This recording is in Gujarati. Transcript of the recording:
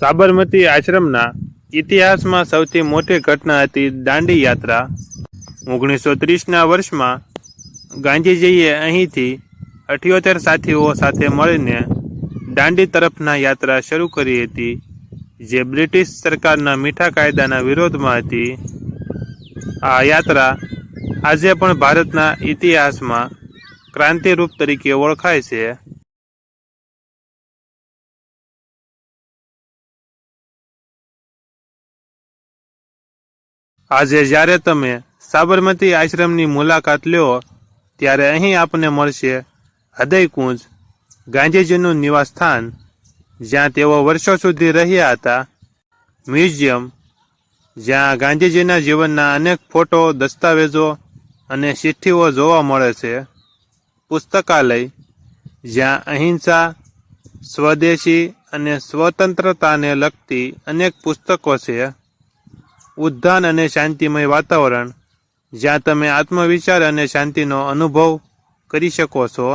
સાબરમતી આશ્રમના ઇતિહાસમાં સૌથી મોટી ઘટના હતી દાંડી યાત્રા. ઓગણીસો ત્રીસના વર્ષમાં ગાંધીજીએ અહીંથી અઠ્યોતેર સાથીઓ સાથે મળીને દાંડી તરફના યાત્રા શરૂ કરી હતી, જે બ્રિટિશ સરકારના મીઠા કાયદાના વિરોધમાં હતી. આ યાત્રા આજે પણ ભારતના ઇતિહાસમાં ક્રાંતિરૂપ તરીકે ઓળખાય છે. આજે જ્યારે તમે સાબરમતી આશ્રમની મુલાકાત લ્યો ત્યારે અહીં આપને મળશે હૃદયકુંજ, ગાંધીજીનું નિવાસસ્થાન, જ્યાં તેઓ વર્ષો સુધી રહ્યા હતા. મ્યુઝિયમ, જ્યાં ગાંધીજીના જીવનના અનેક ફોટો, દસ્તાવેજો અને ચિઠ્ઠીઓ જોવા મળે છે. પુસ્તકાલય, જ્યાં અહિંસા, સ્વદેશી અને સ્વતંત્રતાને લગતી અનેક પુસ્તકો છે. ઉદ્યાન અને શાંતિમય વાતાવરણ જ્યાં તમે આત્મવિચાર અને શાંતિનો અનુભવ કરી શકો છો.